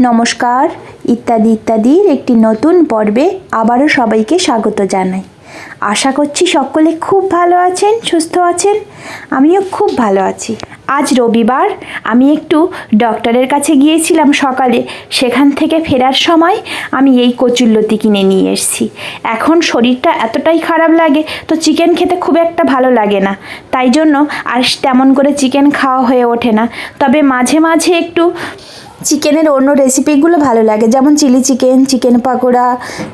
নমস্কার, ইত্যাদি, ইত্যাদির একটি নতুন পর্বে আবারও সবাইকে স্বাগত জানাই। আশা করছি সকলে খুব ভালো আছেন, সুস্থ আছেন, আমিও খুব ভালো আছি। আজ রবিবার, আমি একটু ডক্টরের কাছে গিয়েছিলাম সকালে, সেখান থেকে ফেরার সময় আমি এই কচুল্লতি কিনে নিয়ে এসেছি। এখন শরীরটা এতটাই খারাপ লাগে, তো চিকেন খেতে খুব একটা ভালো লাগে না। তাই জন্য আর তেমন করে চিকেন খাওয়া হয়ে ওঠে না। তবে মাঝে মাঝে একটু চিকেনের অন্য রেসিপিগুলো ভালো লাগে। যেমন চিলি চিকেন চিকেন পাকোড়া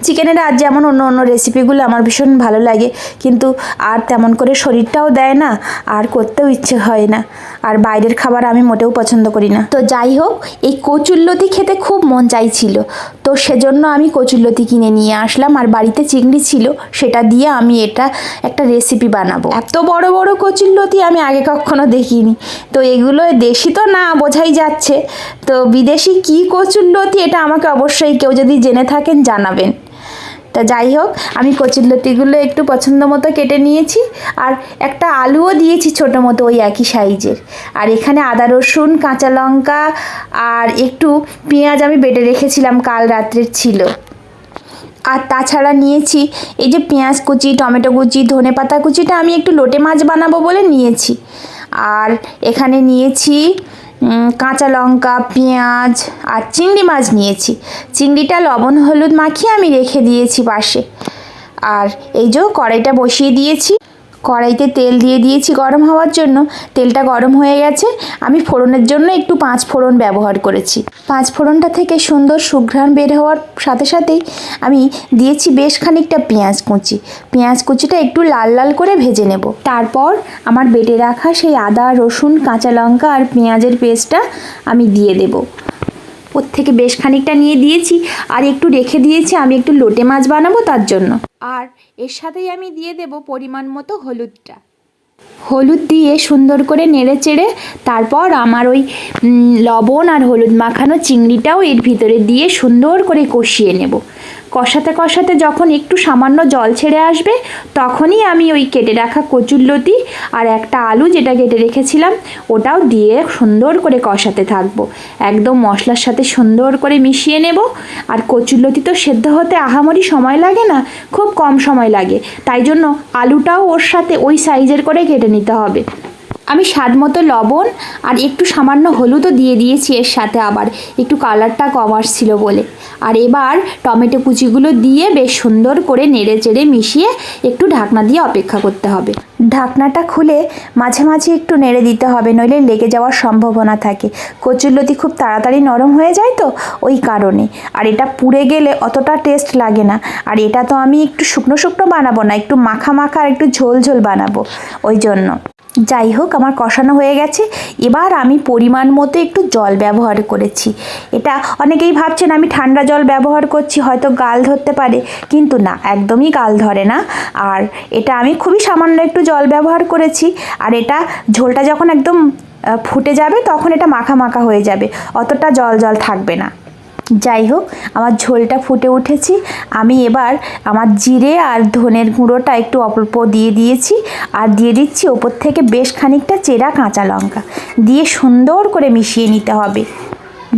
চিকেনের আর যেমন অন্য অন্য রেসিপিগুলো আমার ভীষণ ভালো লাগে। কিন্তু আর তেমন করে শরীরটাও দেয় না, আর করতেও ইচ্ছে হয় না। আর বাইরের খাবার আমি মোটেও পছন্দ করি না। তো যাই হোক, এই কচুল্লতি খেতে খুব মন চাইছিল। তো সেজন্য আমি কচুল্লতি কিনে নিয়ে আসলাম। আর বাড়িতে চিংড়ি ছিল, সেটা দিয়ে আমি এটা একটা রেসিপি বানাবো। এত বড় বড় কচুল্লতি আমি আগে কখনো দেখিনি। তো এগুলো দেশি তো না, বোঝাই যাচ্ছে। তো বিদেশি কী কচুল্লতি এটা আমাকে অবশ্যই কেউ যদি জেনে থাকেন জানাবেন। তা যাই হোক, আমি কচুল্লতিগুলো একটু পছন্দ মতো কেটে নিয়েছি আর একটা আলুও দিয়েছি ছোটো মতো ওই একই সাইজের। আর এখানে আদা, রসুন, কাঁচা লঙ্কা আর একটু পেঁয়াজ আমি বেটে রেখেছিলাম কাল রাত্রের ছিল। আর তাছাড়া নিয়েছি এই যে পেঁয়াজ কুচি, টমেটো কুচি, ধনে পাতা কুচিটা আমি একটু লোটে মাছ বানাবো বলে নিয়েছি। আর এখানে নিয়েছি কাঁচা লঙ্কা, পেঁয়াজ আর চিংড়ি মাছ নিয়েছি। চিংড়িটা লবণ হলুদ মাখিয়ে আমি রেখে দিয়েছি পাশে। আর এই যে কড়াইটা বসিয়ে দিয়েছি। কড়াইতে তেল দিয়ে দিয়েছি গরম হওয়ার জন্য। তেলটা গরম হয়ে গেছে। আমি ফোড়নের জন্য একটু পাঁচ ফোড়ন ব্যবহার করেছি। পাঁচ ফোড়নটা থেকে সুন্দর সুঘ্রাণ বের হওয়ার সাথে সাথেই আমি দিয়েছি বেশ খানিকটা পেঁয়াজ কুচি। পেঁয়াজ কুচিটা একটু লাল লাল করে ভেজে নেব। তারপর আমার বেটে রাখা সেই আদা, রসুন, কাঁচা লঙ্কা আর পেঁয়াজের পেস্টটা আমি দিয়ে দেবো। ওর থেকে বেশ খানিকটা নিয়ে দিয়েছি আর একটু রেখে দিয়েছি, আমি একটু লোটে মাছ বানাবো তার জন্য। আর এর সাথেই আমি দিয়ে দেব পরিমাণ মতো হলুদটা। হলুদ দিয়ে সুন্দর করে নেড়ে চেড়ে তারপর আমার ওই লবণ আর হলুদ মাখানো চিংড়িটাও এর ভিতরে দিয়ে সুন্দর করে কষিয়ে নেব। কষাতে কষাতে যখন একটু সামান্য জল ছেড়ে আসবে, তখনই আমি ওই কেটে রাখা কচুরলতি আর একটা আলু যেটা কেটে রেখেছিলাম, ওটাও দিয়ে সুন্দর করে কষাতে থাকব। একদম মশলার সাথে সুন্দর করে মিশিয়ে নেব। আর কচুরলতি তো সেদ্ধ হতে আহামরি সময় লাগে না, খুব কম সময় লাগে। তাই জন্য আলুটাও ওর সাথে ওই সাইজের করে কেটে নিতে হবে। আমি স্বাদ মতো লবণ আর একটু সামান্য হলুদও দিয়ে দিয়েছি এর সাথে আবার। একটু কালারটা কম আসছিল বলে। আর এবার টমেটো কুচিগুলো দিয়ে বেশ সুন্দর করে নেড়ে চেড়ে মিশিয়ে একটু ঢাকনা দিয়ে অপেক্ষা করতে হবে। ঢাকনাটা খুলে মাঝে মাঝে একটু নেড়ে দিতে হবে, নইলে লেগে যাওয়ার সম্ভাবনা থাকে। কচুরলতি খুব তাড়াতাড়ি নরম হয়ে যায় তো, ওই কারণে। আর এটা পুড়ে গেলে অতটা টেস্ট লাগে না। আর এটা তো আমি একটু শুকনো শুকনো বানাবো না, একটু মাখা মাখা আর একটু ঝোল ঝোল বানাবো, ওই জন্য। যাই হোক আমার কষানো হয়ে গেছে। এবার আমি পরিমাণ মতো একটু জল ব্যবহার করেছি। এটা অনেকেই ভাবছেন আমি ঠান্ডা জল ব্যবহার করছি, হয়তো গাল ধরতে পারে, কিন্তু না, একদমই গাল ধরে না। আর এটা আমি খুবই সামান্য একটু জল ব্যবহার করেছি, আর এটা ঝোলটা যখন একদম ফুটে যাবে, তখন এটা মাখা মাখা হয়ে যাবে। অতটা জল জল থাকবে না। যাই হোক, আমার ঝোলটা ফুটে উঠেছি। আমি এবার আমার জিরে আর ধনের গুঁড়োটা একটু অল্প দিয়ে দিয়েছি আর দিয়ে দিচ্ছি ওপর থেকে বেশ খানিকটা চেরা কাঁচা লঙ্কা। দিয়ে সুন্দর করে মিশিয়ে নিতে হবে।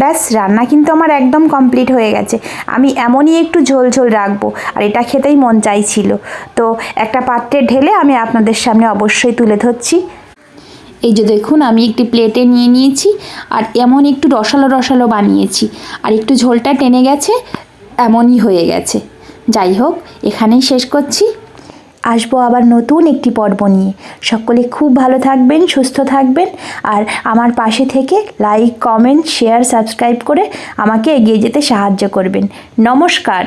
ব্যাস, রান্না কিন্তু আমার একদম কমপ্লিট হয়ে গেছে। আমি এমনই একটু ঝোল ঝোল রাখব, আর এটা খেতেই মন চাইছিল। তো একটা পাত্রে ঢেলে আমি আপনাদের সামনে অবশ্যই তুলে ধরছি। এই যে দেখুন, আমি একটি প্লেটে নিয়ে নিয়েছি আর এমন একটু রসালো রসালো বানিয়েছি। আর একটু ঝোলটা টেনে গেছে, এমনই হয়ে গেছে। যাই হোক, এখানেই শেষ করছি। আসব আবার নতুন একটি পর্ব নিয়ে। সকলে খুব ভালো থাকবেন, সুস্থ থাকবেন আর আমার পাশে থেকে লাইক কমেন্ট শেয়ার সাবস্ক্রাইব করে আমাকে এগিয়ে যেতে সাহায্য করবেন। নমস্কার।